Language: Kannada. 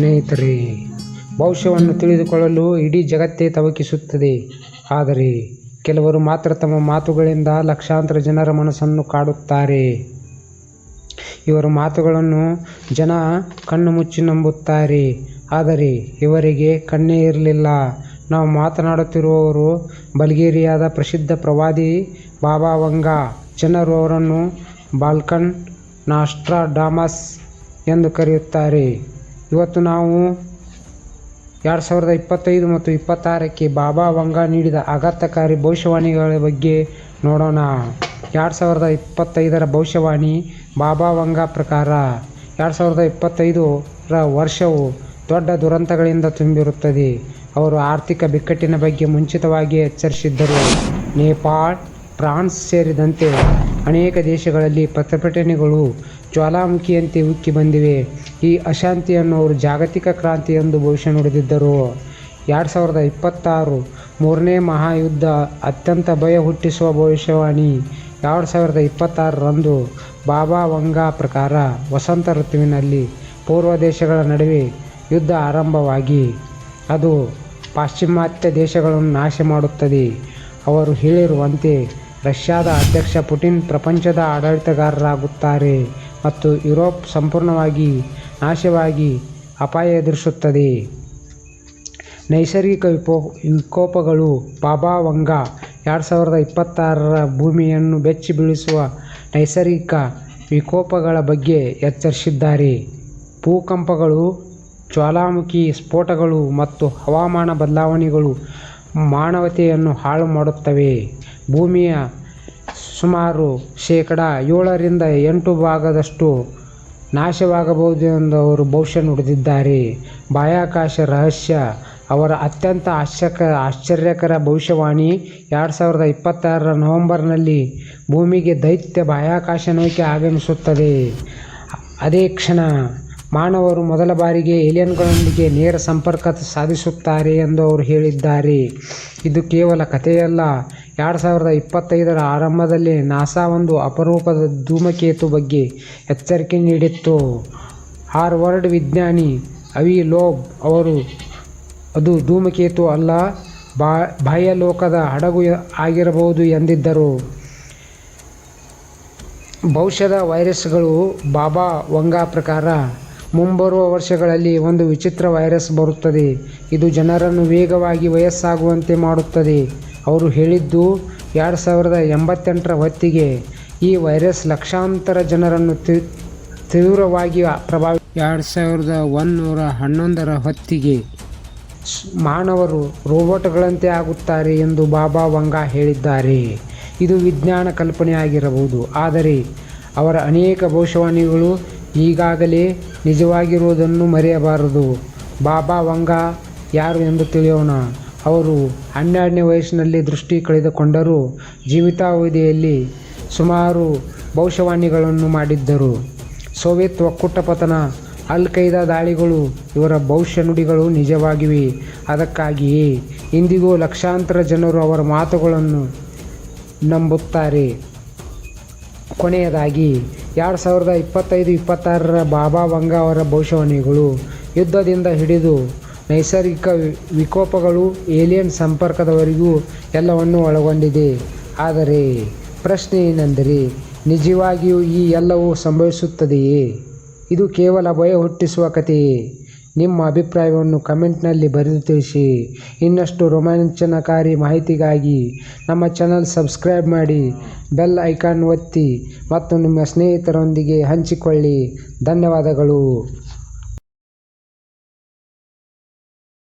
ಸ್ನೇಹಿತರೆ, ಭವಿಷ್ಯವನ್ನು ತಿಳಿದುಕೊಳ್ಳಲು ಇಡೀ ಜಗತ್ತೇ ತವಕಿಸುತ್ತದೆ. ಆದರೆ ಕೆಲವರು ಮಾತ್ರ ತಮ್ಮ ಮಾತುಗಳಿಂದ ಲಕ್ಷಾಂತರ ಜನರ ಮನಸ್ಸನ್ನು ಕಾಡುತ್ತಾರೆ. ಇವರ ಮಾತುಗಳನ್ನು ಜನ ಕಣ್ಣು ಮುಚ್ಚಿ ನಂಬುತ್ತಾರೆ. ಆದರೆ ಇವರಿಗೆ ಕಣ್ಣೇ ಇರಲಿಲ್ಲ. ನಾವು ಮಾತನಾಡುತ್ತಿರುವವರು ಬಲ್ಗೇರಿಯಾದ ಪ್ರಸಿದ್ಧ ಪ್ರವಾದಿ ಬಾಬಾ ವಂಗ. ಜನರು ಅವರನ್ನು ಬಾಲ್ಕನ್ ನಾಸ್ಟ್ರಾಡಾಮಸ್ ಎಂದು ಕರೆಯುತ್ತಾರೆ. ಇವತ್ತು ನಾವು ಎರಡು ಸಾವಿರದ ಇಪ್ಪತ್ತೈದು ಮತ್ತು ಇಪ್ಪತ್ತಾರಕ್ಕೆ ಬಾಬಾ ವಂಗ ನೀಡಿದ ಆಘಾತಕಾರಿ ಭವಿಷ್ಯವಾಣಿಗಳ ಬಗ್ಗೆ ನೋಡೋಣ. ಎರಡು ಸಾವಿರದ ಇಪ್ಪತ್ತೈದರ ಭವಿಷ್ಯವಾಣಿ ಬಾಬಾ ವಂಗಾ ಪ್ರಕಾರ ಎರಡು ಸಾವಿರದ ಇಪ್ಪತ್ತೈದರ ವರ್ಷವು ದೊಡ್ಡ ದುರಂತಗಳಿಂದ ತುಂಬಿರುತ್ತದೆ. ಅವರು ಆರ್ಥಿಕ ಬಿಕ್ಕಟ್ಟಿನ ಬಗ್ಗೆ ಮುಂಚಿತವಾಗಿ ಎಚ್ಚರಿಸಿದ್ದರು. ನೇಪಾಳ, ಫ್ರಾನ್ಸ್ ಸೇರಿದಂತೆ ಅನೇಕ ದೇಶಗಳಲ್ಲಿ ಪ್ರತಿಭಟನೆಗಳು ಜ್ವಾಲಾಮುಖಿಯಂತೆ ಉಕ್ಕಿ ಬಂದಿವೆ. ಈ ಅಶಾಂತಿಯನ್ನು ಅವರು ಜಾಗತಿಕ ಕ್ರಾಂತಿ ಎಂದು ಭವಿಷ್ಯ ನುಡಿದಿದ್ದರು. ಎರಡು ಸಾವಿರದ ಇಪ್ಪತ್ತಾರು ಮೂರನೇ ಮಹಾಯುದ್ಧ ಅತ್ಯಂತ ಭಯ ಹುಟ್ಟಿಸುವ ಭವಿಷ್ಯವಾಣಿ. ಎರಡು ಸಾವಿರದ ಇಪ್ಪತ್ತಾರರಂದು ಬಾಬಾ ವಂಗಾ ಪ್ರಕಾರ ವಸಂತ ಋತುವಿನಲ್ಲಿ ಪೂರ್ವ ದೇಶಗಳ ನಡುವೆ ಯುದ್ಧ ಆರಂಭವಾಗಿ ಅದು ಪಾಶ್ಚಿಮಾತ್ಯ ದೇಶಗಳನ್ನು ನಾಶ ಮಾಡುತ್ತದೆ. ಅವರು ಹೇಳಿರುವಂತೆ ರಷ್ಯಾದ ಅಧ್ಯಕ್ಷ ಪುಟಿನ್ ಪ್ರಪಂಚದ ಆಡಳಿತಗಾರರಾಗುತ್ತಾರೆ ಮತ್ತು ಯುರೋಪ್ ಸಂಪೂರ್ಣವಾಗಿ ನಾಶವಾಗಿ ಅಪಾಯ ಎದುರಿಸುತ್ತದೆ. ನೈಸರ್ಗಿಕ ವಿಪೋ, ವಿಕೋಪಗಳು ಬಾಬಾ ವಂಗಾ ಎರಡು ಸಾವಿರದ ಇಪ್ಪತ್ತಾರರ ಭೂಮಿಯನ್ನು ಬೆಚ್ಚಿ ಬೀಳಿಸುವ ನೈಸರ್ಗಿಕ ವಿಕೋಪಗಳ ಬಗ್ಗೆ ಎಚ್ಚರಿಸಿದ್ದಾರೆ. ಭೂಕಂಪಗಳು, ಜ್ವಾಲಾಮುಖಿ ಸ್ಫೋಟಗಳು ಮತ್ತು ಹವಾಮಾನ ಬದಲಾವಣೆಗಳು ಮಾನವತೆಯನ್ನು ಹಾಳು ಮಾಡುತ್ತವೆ. ಭೂಮಿಯ ಸುಮಾರು ಶೇಕಡ ಏಳರಿಂದ ಎಂಟು ಭಾಗದಷ್ಟು ನಾಶವಾಗಬಹುದು ಎಂದು ಅವರು ಭವಿಷ್ಯ ನುಡಿದಿದ್ದಾರೆ. ಬಾಹ್ಯಾಕಾಶ ರಹಸ್ಯ ಅವರ ಅತ್ಯಂತ ಆಶ್ಚರ್ಯ ಆಶ್ಚರ್ಯಕರ ಭವಿಷ್ಯವಾಣಿ ಎರಡು ಸಾವಿರದ ಇಪ್ಪತ್ತಾರರ ನವೆಂಬರ್ನಲ್ಲಿ ಭೂಮಿಗೆ ದೈತ್ಯ ಬಾಹ್ಯಾಕಾಶ ನೌಕೆ ಆಗಮಿಸುತ್ತದೆ. ಅದೇ ಕ್ಷಣ ಮಾನವರು ಮೊದಲ ಬಾರಿಗೆ ಏಲಿಯನ್ಗಳೊಂದಿಗೆ ನೇರ ಸಂಪರ್ಕ ಸಾಧಿಸುತ್ತಾರೆ ಎಂದು ಅವರು ಹೇಳಿದ್ದಾರೆ. ಇದು ಕೇವಲ ಕಥೆಯಲ್ಲ. ಎರಡು ಸಾವಿರದ ಇಪ್ಪತ್ತೈದರ ಆರಂಭದಲ್ಲಿ ನಾಸಾ ಒಂದು ಅಪರೂಪದ ಧೂಮಕೇತು ಬಗ್ಗೆ ಎಚ್ಚರಿಕೆ ನೀಡಿತ್ತು. ಹಾರ್ವರ್ಡ್ ವಿಜ್ಞಾನಿ ಅವಿ ಲೋಬ್ ಅವರು, ಅದು ಧೂಮಕೇತು ಅಲ್ಲ, ಬಾ ಬಾಹ್ಯಲೋಕದ ಹಡಗು ಆಗಿರಬಹುದು ಎಂದಿದ್ದರು. ಭವಿಷ್ಯದ ವೈರಸ್ಗಳು ಬಾಬಾ ವಂಗಾ ಪ್ರಕಾರ ಮುಂಬರುವ ವರ್ಷಗಳಲ್ಲಿ ಒಂದು ವಿಚಿತ್ರ ವೈರಸ್ ಬರುತ್ತದೆ. ಇದು ಜನರನ್ನು ವೇಗವಾಗಿ ವಯಸ್ಸಾಗುವಂತೆ ಮಾಡುತ್ತದೆ. ಅವರು ಹೇಳಿದ್ದು, ಎರಡು ಸಾವಿರದ ಎಂಬತ್ತೆಂಟರ ಹೊತ್ತಿಗೆ ಈ ವೈರಸ್ ಲಕ್ಷಾಂತರ ಜನರನ್ನು ತೀವ್ರವಾಗಿ ಪ್ರಭಾವಿ ಎರಡು ಸಾವಿರದ ಒಂದುನೂರ ಹನ್ನೊಂದರ ಹೊತ್ತಿಗೆ ಮಾನವರು ರೋಬೋಟ್ಗಳಂತೆ ಆಗುತ್ತಾರೆ ಎಂದು ಬಾಬಾ ವಂಗಾ ಹೇಳಿದ್ದಾರೆ. ಇದು ವಿಜ್ಞಾನ ಕಲ್ಪನೆಯಾಗಿರಬಹುದು. ಆದರೆ ಅವರ ಅನೇಕ ಭವಿಷ್ಯವಾಣಿಗಳು ಈಗಾಗಲೇ ನಿಜವಾಗಿರುವುದನ್ನು ಮರೆಯಬಾರದು. ಬಾಬಾ ವಂಗ ಯಾರು ಎಂದು ತಿಳಿಯೋಣ. ಅವರು ಹನ್ನೆರಡನೇ ವಯಸ್ಸಿನಲ್ಲಿ ದೃಷ್ಟಿ ಕಳೆದುಕೊಂಡರೂ ಜೀವಿತಾವಧಿಯಲ್ಲಿ ಸುಮಾರು ಭವಿಷ್ಯವಾಣಿಗಳನ್ನು ಮಾಡಿದ್ದರು. ಸೋವಿಯತ್ ಒಕ್ಕೂಟ ಪತನ ಅಲ್ ಖೈದಾ ದಾಳಿಗಳು ಇವರ ಭವಿಷ್ಯ ನುಡಿಗಳು ನಿಜವಾಗಿವೆ. ಅದಕ್ಕಾಗಿಯೇ ಇಂದಿಗೂ ಲಕ್ಷಾಂತರ ಜನರು ಅವರ ಮಾತುಗಳನ್ನು ನಂಬುತ್ತಾರೆ. ಕೊನೆಯದಾಗಿ ಎರಡು ಸಾವಿರದ ಇಪ್ಪತ್ತೈದು, ಇಪ್ಪತ್ತಾರರ ಬಾಬಾ ವಂಗಾ ಅವರ ಭವಿಷ್ಯವಾಣಿಗಳು. ಯುದ್ಧದಿಂದ ಹಿಡಿದು ನೈಸರ್ಗಿಕ ವಿಕೋಪಗಳು, ಏಲಿಯನ್ ಸಂಪರ್ಕದವರೆಗೂ ಎಲ್ಲವನ್ನು ಒಳಗೊಂಡಿದೆ. ಆದರೆ ಪ್ರಶ್ನೆ ಏನೆಂದರೆ, ನಿಜವಾಗಿಯೂ ಈ ಎಲ್ಲವೂ ಸಂಭವಿಸುತ್ತದೆಯೇ? ಇದು ಕೇವಲ ಭಯ ಹುಟ್ಟಿಸುವ ಕಥೆಯೇ? ನಿಮ್ಮ ಅಭಿಪ್ರಾಯವನ್ನು ಕಮೆಂಟ್ನಲ್ಲಿ ಬರೆದು ತಿಳಿಸಿ. ಇನ್ನಷ್ಟು ರೋಮಾಂಚನಕಾರಿ ಮಾಹಿತಿಗಾಗಿ ನಮ್ಮ ಚಾನಲ್ ಸಬ್ಸ್ಕ್ರೈಬ್ ಮಾಡಿ, ಬೆಲ್ ಐಕಾನ್ ಒತ್ತಿ ಮತ್ತು ನಿಮ್ಮ ಸ್ನೇಹಿತರೊಂದಿಗೆ ಹಂಚಿಕೊಳ್ಳಿ. ಧನ್ಯವಾದಗಳು.